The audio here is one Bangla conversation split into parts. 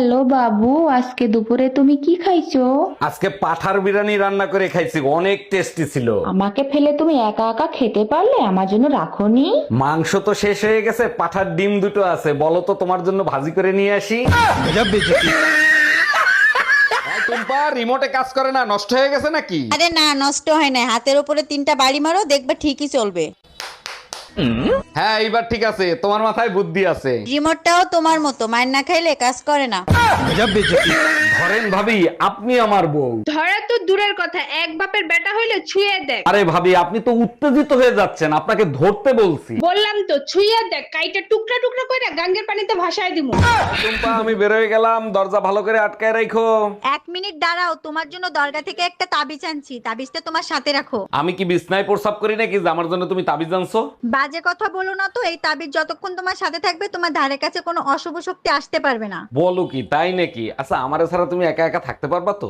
হ্যালো বাবু আজকে দুপুরে তুমি কি খাইছো? আজকে পাঠার বিরিয়ানি রান্না করে খাইছি অনেক টেস্টি ছিল। আমাকে ফেলে তুমি একা একা খেতে পারলে? আমার জন্য রাখোনি। মাংস তো শেষ হয়ে গেছে পাঠার ডিম দুটো আছে। বলো তো তোমার জন্য ভাজি করে নিয়ে আসি? টুম্পা রিমোটে কাজ করে না নষ্ট হয়ে গেছে নাকি? আরে না নষ্ট হয় না। হাতের উপরে তিনটা বাড়ি মারো দেখবে ঠিকই চলবে। হ্যাঁ এইবার ঠিক আছে। তোমার মাথায় বুদ্ধি আছে। রিমোটটাও তোমার মতো মায়ের না খাইলে কাজ করে না। ধরেন ভাবি আপনি আমার বউ। ধরা তো দূরের কথা এক বাপের বেটা হইলে ছুঁয়ে দেখ। আরে ভাবি আপনি তো উত্তেজিত হয়ে যাচ্ছেন আপনাকে ধরতে বলছি। বললাম তো ছুঁয়ে দেখ কাইটা টুকরা টুকরা করে গাঙ্গের পানিতে ভাসায় দিমু। টুম্পা আমি বেরোয় গেলাম দরজা ভালো করে আটকায় রাখো এক মিনিট দাঁড়াও তোমার জন্য দরগা থেকে একটা তাবিজ আনছি তাবিজটা তোমার সাথে রাখো। আমি কি বিছনায় প্রসাব করি নাকি যে আমার জন্য তুমি তাবিজ আনছো? বাজে কথা বলো না তো এই তাবিজ যতক্ষণ তোমার সাথে থাকবে তোমার ধারে কাছে কোনো অশুভ শক্তি আসতে পারবে না। বলো কি তাই নাকি? আচ্ছা আমার ছাড়া তুমি একা একা থাকতে পারবা তো?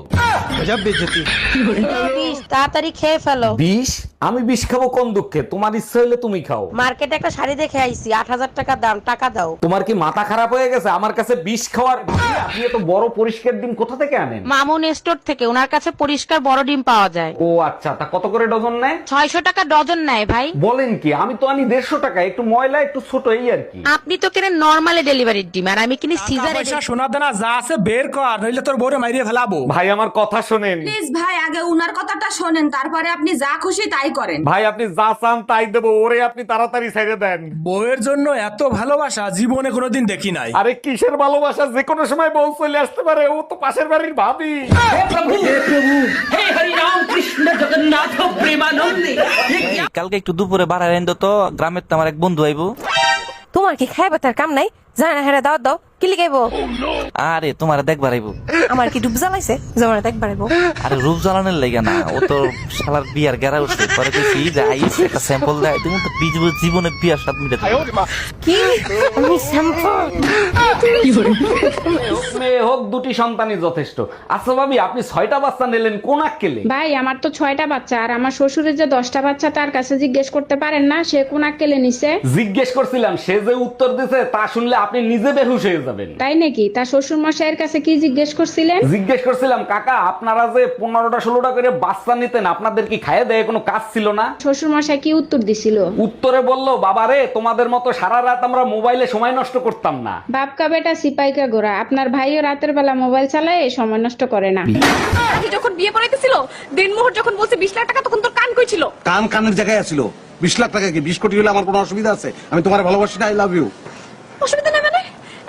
বিষ তাড়াতাড়ি খেয়ে ফেলো। বিষ আমি বিষ খাব কোন দুঃখে? তোমার ইচ্ছা হইলে তুমি খাও। মার্কেটে একটা শাড়ি দেখে আইছি আট হাজার টাকা দাম টাকা দাও। তোমার কি মাথা খারাপ হয়ে গেছে? আমার কাছে বিষ খাওয়ার আপনি এত বড় পরিষ্কার ডিম কোথা থেকে আনেন? মামুন স্টোর থেকে ওনার কাছে পরিষ্কার বড় ডিম পাওয়া যায়। ও আচ্ছা তা কত করে ডজন নেয়? ছয়শো টাকা ডজন নেয় ভাই। বলেন কি আমি তো আনি দেড়শো টাকা একটু ময়লা একটু ছোট এই আর কি। আপনি তো কেনেন নর্মালি ডেলিভারির ডিম আর আমি কিনি সিজারে পয়সা সোনা দানা যা আছে বের কর নইলে তোর বউরে মাইরিয়ে ফেলাবো। ভাই আমার কথা শোনেন। প্লিজ ভাই আগে উনার কথাটা শোনেন তারপরে আপনি যা খুশি তাই করেন। ভাই আপনি যা চান তাই দেবো ওরে আপনি তাড়াতাড়ি ছেড়ে দেন। বউয়ের জন্য এত ভালোবাসা জীবনে কোনোদিন দেখি নাই। আরে কিসের ভালোবাসা? যে কোনো সময় বউ চলে আসতে পারে ও তো পাশের বাড়ির ভাবি। কালকে একটু দুপুরে বাড়ায় তো গ্রামের তো আমার এক বন্ধু আইবো। তোমার কি খাইবে তার কাম নাই? জানা হেরা দাও দাও কি লিখাইবো? আরে তোমার দেখবার আইবো। আমার কি ডুব জ্বালাইছে? জমানা দেখবার আইবো। আরে রূপ জ্বালানোর লেগে না ও তো শালার বিয়ার গেরা উঠছে পরে কইছি যে আইস একটা স্যাম্পল দেয় তুমি তো বিজ- জীবনে বিয়ার স্বাদ মিটে কি? আমি শ্যাম্পল মেয়ে হোক দুটি সন্তানই যথেষ্ট। আচ্ছা ভাবি আপনি ছয়টা বাচ্চা নিলেন কোন আক্কেলে? ভাই আমার তো ছয়টা বাচ্চা আর আমার শ্বশুরের যে দশটা বাচ্চা তার কাছে জিজ্ঞেস করতে পারেন না সে কোন আক্কেলে নিছে? জিজ্ঞেস করছিলাম সে যে উত্তর দিছে তা শুনলে আপনি নিজে বেহুশ হয়ে যাবেন। তাই নাকি? তার শ্বশুর মশাইয়ের কাছে কি জিজ্ঞেস করছিলেন? জিজ্ঞেস করছিলাম কাকা আপনারা যে পনেরোটা ষোলোটা করে বাচ্চা নিতেন আপনাদের কি খাইয়ে দেয় কোনো কাজ ছিল না? শ্বশুর মশাই কি উত্তর দিছিল? উত্তরে বলল বাবা রে তোমাদের মতো সারা রাত আমরা মোবাইলে সময় নষ্ট করতাম না। বাপকা বেটা সিপাইকা গোরা আপনার ভাইও রাতের বেলা মোবাইল চালায় সময় নষ্ট করে না। যখন বিয়ে পড়াইতেছিল দিনমোহর যখন বলছে বিশ লাখ টাকা তখন তোর কান কইছিল। কান কানের জায়গায় আছিল। বিশ লাখ টাকা কি? বিশ কোটি হলে আমার কোনো অসুবিধা আছে? আমি তোমার ভালোবাসি আই লাভ ইউ অসুবিধা নেই মানে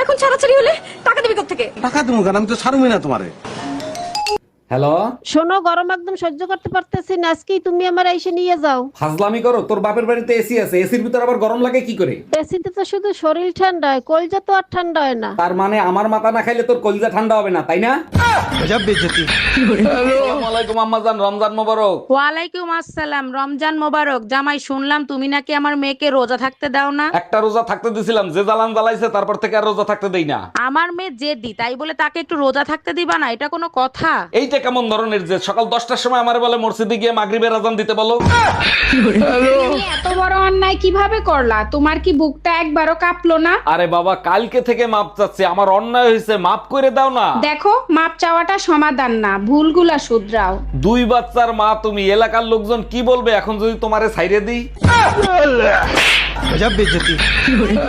এখন ছাড়াছাড়ি হলে টাকা দিবি থেকে। টাকা দেবো কেন? আমি তো ছাড়বই না তোমারে। হ্যালো? শোনো গরম একদম সহ্য করতে পারতেছি না। আজকেই তুমি আমার এসে নিয়ে যাও। ফাজলামি করো তোর বাপের বাড়িতে এসি আছে। এসির ভিতর আবার গরম লাগে কি করে? এসিতে তো শুধু শরীর ঠান্ডা হয় কলজা তো আর ঠান্ডা হয় না। তার মানে আমার মাথা না খাইলে তোর কলজা ঠান্ডা হবে না তাই না? আসসালামু আলাইকুম আম্মাজান রমজান মোবারক। ওয়ালাইকুম আসসালাম রমজান মোবারক। জামাই শুনলাম তুমি নাকি আমার মেয়েকে রোজা থাকতে দাও না? একটা রোজা থাকতে দিছিলাম যে জ্বালান জ্বালাইছে তারপর থেকে আর রোজা থাকতে দেই না। আমার মেয়ে জেদি তাই বলে তাকে একটু রোজা থাকতে দিবা না? এটা কোনো কথা? এইটা কেমন ধরনের যে সকাল দশটার সময় আমার বলে মসজিদে গিয়ে মাগরিবের আজান দিতে বলো? তুমি এত বড় অন্যায় কীভাবে করলা? তোমার কি বুকটা একবারও কাঁপলো না? আরে বাবা কালকে থেকে মাপ চাচ্ছি আমার অন্যায় হয়েছে মাপ করে দাও না। দেখো মাপ চাওয়াটা সমাধান না ভুলগুলা শুধরাও দুই বাচ্চার মা তুমি এলাকার লোকজন কি বলবে? এখন যদি তোমারে ছাইরে দিই?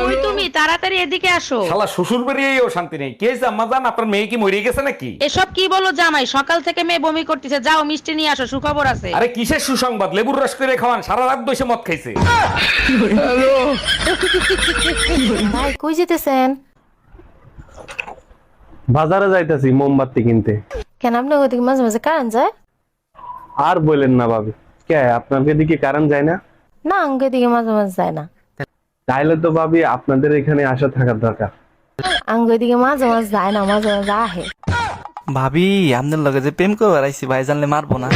ওই তুমি তাড়াতাড়ি এদিকে আসো। শালা শ্বশুর বেরিয়েও শান্তি নেই। কে হয়েছে জান আপনার মেয়ে কি মরে গেছে নাকি? এসব কি বলো জামাই? সকাল থেকে মেয়ে বমি করতেছে। যাও মিষ্টি নিয়ে আসো সুখবর আছে। আরে কিসের সুসংবাদ? লেবুর রস করে খাওয়ান সারা রাত বসে মদ খাইছে। ভাই কই যেতেছেন? বাজারে যাইতাছি মোমবাতি কিনতে। কেন আপনি ওদিকে মাঝে মাঝে কারেন্ট যায়? আর বললেন না ভাবি কে আপনাদের দিকে কারণ যায় না? না আঙ্গ দিকে মাঝে মাঝে যায় না। তাইলে তো ভাবি আপনাদের এখানে আসা থাকার দরকার। আঙ্গ দিকে মাঝে মাঝে যায় না মাঝে মাঝে আহে। ভাবি আপনার লগে যে প্রেম করে বেড়াইছি ভাই জানলে মারবো না।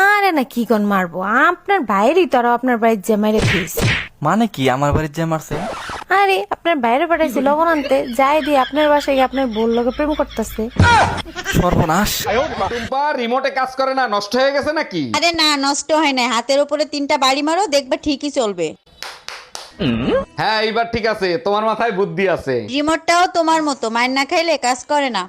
আরে না কি কোন মারবো? আপনার বাইরেই তো আরও আপনার বাড়ির জামাইরে ফিস মানে কি আমার বাড়ির যে মারছে? আরে আপনার বাইরে পাঠাইছি লবণ আনতে। যাই দিয়ে আপনার বাসায় গিয়ে আপনার বোন লোকে প্রেম করতেছে। সর্বনাশ। টুম্পা রিমোটে কাজ করে না নষ্ট হয়ে গেছে নাকি? আরে না নষ্ট হয় না। হাতের উপরে তিনটা বাড়ি মারো দেখবে ঠিকই চলবে। হ্যাঁ এইবার ঠিক আছে তোমার মাথায় বুদ্ধি আছে। রিমোটটাও তোমার মতো মায়ের না খাইলে কাজ করে না।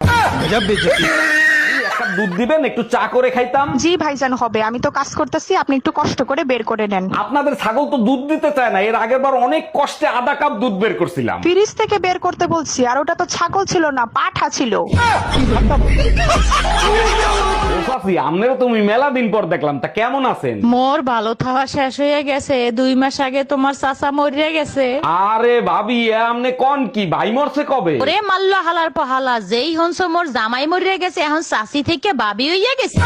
একটা দুধ দিবেন একটু চা করে খাইতাম। জি ভাইজান হবে। আমি তো কাজ করতেছি আপনি একটু কষ্ট করে বের করে নেন। আপনাদের ছাগল তো দুধ দিতে চায় না এর আগের বার অনেক কষ্টে আধা কাপ দুধ বের করছিলাম। ফ্রিজ থেকে বের করতে বলছি আর ওটা তো ছাগল ছিল না পাঠা ছিল। ওসাসি আমনেরও তুমি মেলা দিন পর দেখলাম তা কেমন আছেন? মোর ভালো থাওয়া শেষ হয়ে গেছে দুই মাস আগে তোমার চাচা মরিয়া গেছে। আরে ভাবি এ আমনে কোন কি ভাই মরছে কবে? ওরে মাল্লা হালার পাহালা যেই হনস মোর জামাই মরিয়া গেছে এখন চাষি থেকে বাবি হইয়া গেছে।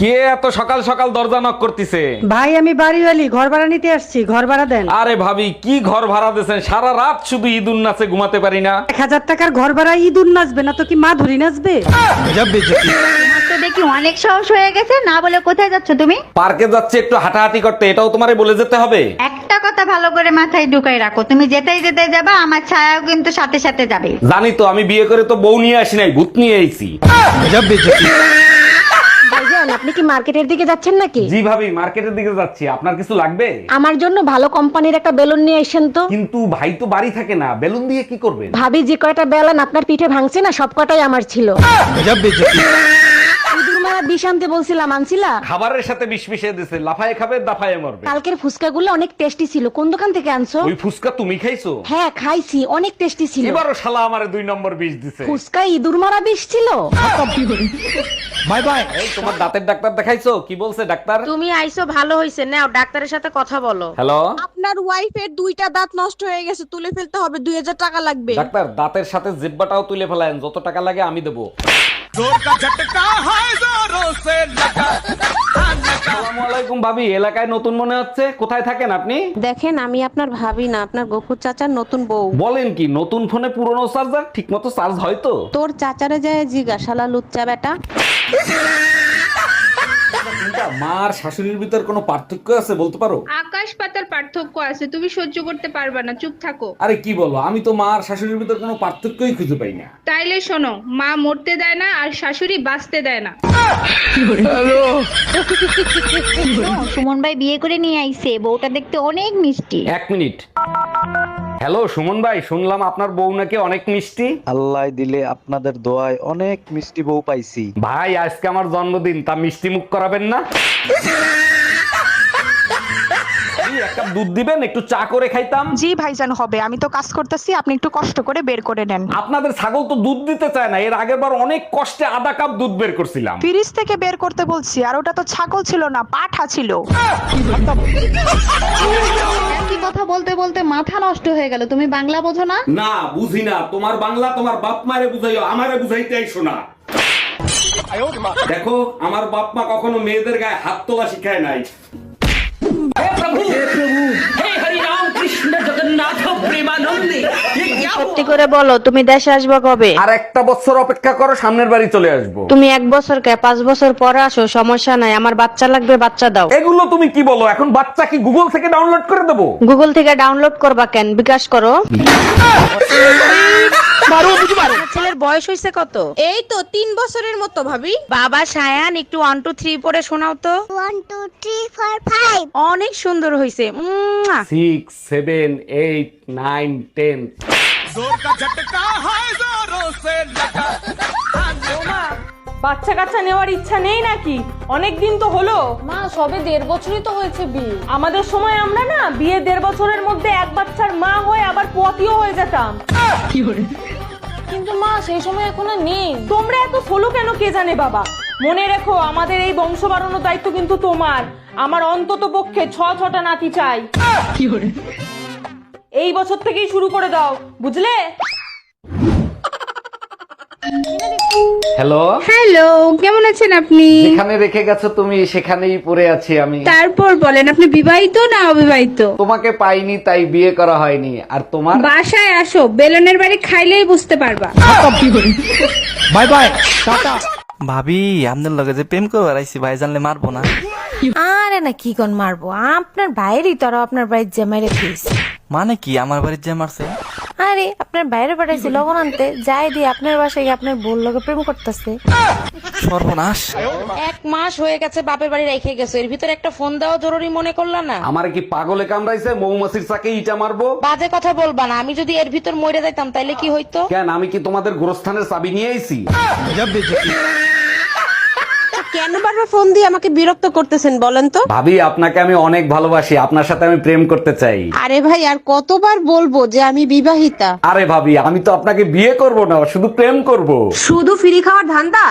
কে এত সকাল সকাল দরজা নক করতেছে? ভাই আমি বাড়িওয়ালি ঘর ভাড়া নিতে আসছি ঘর ভাড়া দেন। আরে ভাবি কি ঘর ভাড়া দিয়েছেন? সারা রাত শুধু ইদুন নাচে ঘুমাতে পারি না। এক হাজার টাকার ঘর ভাড়া ইঁদুর নাচবে না তো কি মা ধরি নাচবে? অনেক সাহস হয়ে গেছে না বলে কোথায় যাচ্ছ তুমি? পার্কে যাচ্ছে একটু হাঁটাহাঁটি করতে এটাও তোমারে বলে যেতে হবে। একটা কথা ভালো করে মাথায় ঢুকাই রাখো তুমি যেতেই যেতে যাবা আমার ছায়াও কিন্তু সাথে সাথে যাবে। জানি তো আমি বিয়ে করে তো বউ নিয়ে আসি নাই ভূত নিয়ে আইছি। ভাইজান আপনি কি মার্কেটের দিকে যাচ্ছেন নাকি? জি ভাবি মার্কেটের দিকে যাচ্ছি আপনার কিছু লাগবে? আমার জন্য ভালো কোম্পানির একটা বেলুন নিয়ে এসেন তো। কিন্তু ভাই তো বাড়ি থাকে না বেলুন দিয়ে কি করবেন? ভাবি যে কয়টা বেলান আপনার পিঠে ভাঙছে না সব কটাই আমার ছিল। ইঁদুর বিষ আনতে বলছিলাম আনছিলা? খাবারের সাথে বিষ মিশিয়ে দিছে লাফায় খাবে দাফায় মরবে। কালকের ফুচকাগুলো অনেক টেস্টি ছিল। কোন দোকান থেকে আনছো? ওই ফুসকা তুমি খাইছো? হ্যাঁ খাইছি অনেক টেস্টি ছিল। এবারও শালা আমারে দুই নম্বর বিষ দিছে। ফুচকা ইঁদুর মারা বিষ ছিল? Bye bye. এই তোমার দাঁতের ডাক্তার দেখাইছো? কি বলছে ডাক্তার? তুমি আইসো ভালো হইছে। নাও ডাক্তারের সাথে কথা বলো। হ্যালো? আপনার ওয়াইফের দুইটা দাঁত নষ্ট হয়ে গেছে তুলে ফেলতে হবে দুই হাজার টাকা লাগবে। ডাক্তার দাঁতের সাথে জিব্বাটাও তুলে ফেলায়েন যত টাকা লাগে আমি দেবো। আসসালামু আলাইকুম ভাবি এলাকায় নতুন মনে হচ্ছে? কোথায় থাকেন আপনি? দেখেন আমি আপনার ভাবি না আপনার গফুর চাচার নতুন বউ। বলেন কি নতুন ফোনে পুরনো চার্জার? ঠিক মতো চার্জ হয় তো? তোর চাচারে যায় জিজ্ঞাসালা লুচ্চা বেটা। মার শাশুড়ির ভিতর কোনো পার্থক্য আছে বলতে পারো? আকাশ পাতার পার্থক্য আছে তুমি সহ্য করতে পারবে না চুপ থাকো। আরে কি বলো আমি তো মার শাশুড়ির ভিতর কোনো পার্থক্যই খুঁজে পাই না। তাইলে শোনো মা মরতে দেয় না আর শাশুড়ি বাঁচতে দেয় না। সুমন ভাই বিয়ে করে নিয়ে আইছে বউটা দেখতে অনেক মিষ্টি। এক মিনিট। হ্যালো সুমন ভাই শুনলাম আপনার বউ নাকি অনেক মিষ্টি। আল্লাহ দিলে আপনাদের দোয়ায় অনেক মিষ্টি বউ পাইছি। ভাই আজকে আমার জন্মদিন তা মিষ্টি মুখ করাবেন না? এক কাপ দুধ দিবেন একটু চা করে খাইতাম। জি ভাইজান হবে। আমি তো কাজ করতেছি আপনি একটু কষ্ট করে বের করে নেন। আপনাদের ছাগল তো দুধ দিতে চায় না এর আগের বার অনেক কষ্টে আধা কাপ দুধ বের করছিলাম। ফ্রিজ থেকে বের করতে বলছি আর ওটা তো ছাগল ছিল না পাঠা ছিল। কি কথা বলতে বলতে মাথা নষ্ট হয়ে গেল তুমি বাংলা বোঝো না? না বুঝি না। তোমার বাংলা তোমার বাপ মারে বুঝাইও আমারে বুঝাইতে আইসো না দেখো আমার বাপ মা কখনো মেয়েদের গায়ে হাত তোলা শিখায় নাই। É pra mim! সত্যি করে বলো তুমি দেশে আসবে কবে? আর একটা বছর অপেক্ষা করো সামনের বাড়ি চলে আসব। তুমি এক বছর কে পাঁচ বছর পরে আসো সমস্যা নাই আমার বাচ্চা লাগবে বাচ্চা দাও। এগুলো তুমি কি বলো এখন বাচ্চা কি গুগল থেকে ডাউনলোড করে দেবো? গুগল থেকে ডাউনলোড করবা কেন? বিকাশ করো। ছেলের বয়স হইছে কত? এই তো তিন বছরের মতো ভাবি। বাবা সায়ান একটু ওয়ান টু থ্রি পরে শোনাও তো। One two three four five অনেক সুন্দর উম্মুয়া। Six seven eight nine ten বাচ্চা কাচ্চা নেওয়ার ইচ্ছা নেই নাকি? অনেক দিন তো হলো। মা সবে দেড় বছরই তো হয়েছে বিয়ে। আমাদের সময় আমরা না বিয়ে দেড় বছরের মধ্যে এক বাচ্চার মা হয়ে আবার পোয়াতিও হয়ে যেতাম। কিন্তু মা সেই সময় এখন আর নেই। তোমরা এত সোলো কেন কে জানে বাবা? মনে রেখো আমাদের এই বংশ বাড়ানোর দায়িত্ব কিন্তু তোমার। আমার অন্তত পক্ষে ছ ছটা নাতি চাই। এই বছর থেকেই শুরু করে দাও বুঝলে? হ্যালো? হ্যালো কেমন আছেন আপনি? যেখানে রেখে গেছো তুমি সেখানেই পড়ে আছি আমি। তারপর বলেন আপনি বিবাহিত না অবিবাহিত? তোমাকে পাইনি তাই বিয়ে করা হয়নি। আর তোমার? বাসায় আসো বেলনের বাড়ি খাইলেই বুঝতে পারবা। বাই বাই টাটা। ভাবি আপনার লগে যে প্রেম করে বেড়াইছি ভাই জানলে মারবো না। আরে না কি কোন মারবো? আপনার বাইরেই তো আরও আপনার বাড়ির জামাই রেখেছি মানে কি? আমার বাড়ির যে মারছে? আরে আপনার বাইরে পাঠাইছি লবণ আনতে। যাই দিয়ে আপনার বাসায় গিয়ে আপনার বোন লোকে প্রেম করতেছে। সর্বনাশ। এক মাস হয়ে গেছে বাপের বাড়ি রেখে গেছো। এর ভিতরে একটা ফোন দেওয়া জরুরি মনে করলা না? আমার কি পাগলে কামড়াইছে? মৌমাছির চাকে ইটা মারবো? বাজে কথা বলবা না। আমি যদি এর ভিতর মরে যাইতাম তাইলে কি হইতো? কেন? আমি কি তোমাদের গোরস্থানের চাবি নিয়ে আইছি? কেন বারবার ফোন দিয়ে আমাকে বিরক্ত করতেছেন বলেন তো? ভাবি আপনাকে আমি অনেক ভালোবাসি। আপনার সাথে আমি প্রেম করতে চাই। আরে ভাই আর কতবার বলব যে আমি বিবাহিতা? আরে ভাবি আমি তো আপনাকে বিয়ে করব না শুধু প্রেম করব। শুধু ফ্রি খাওয়ার ধান্দা?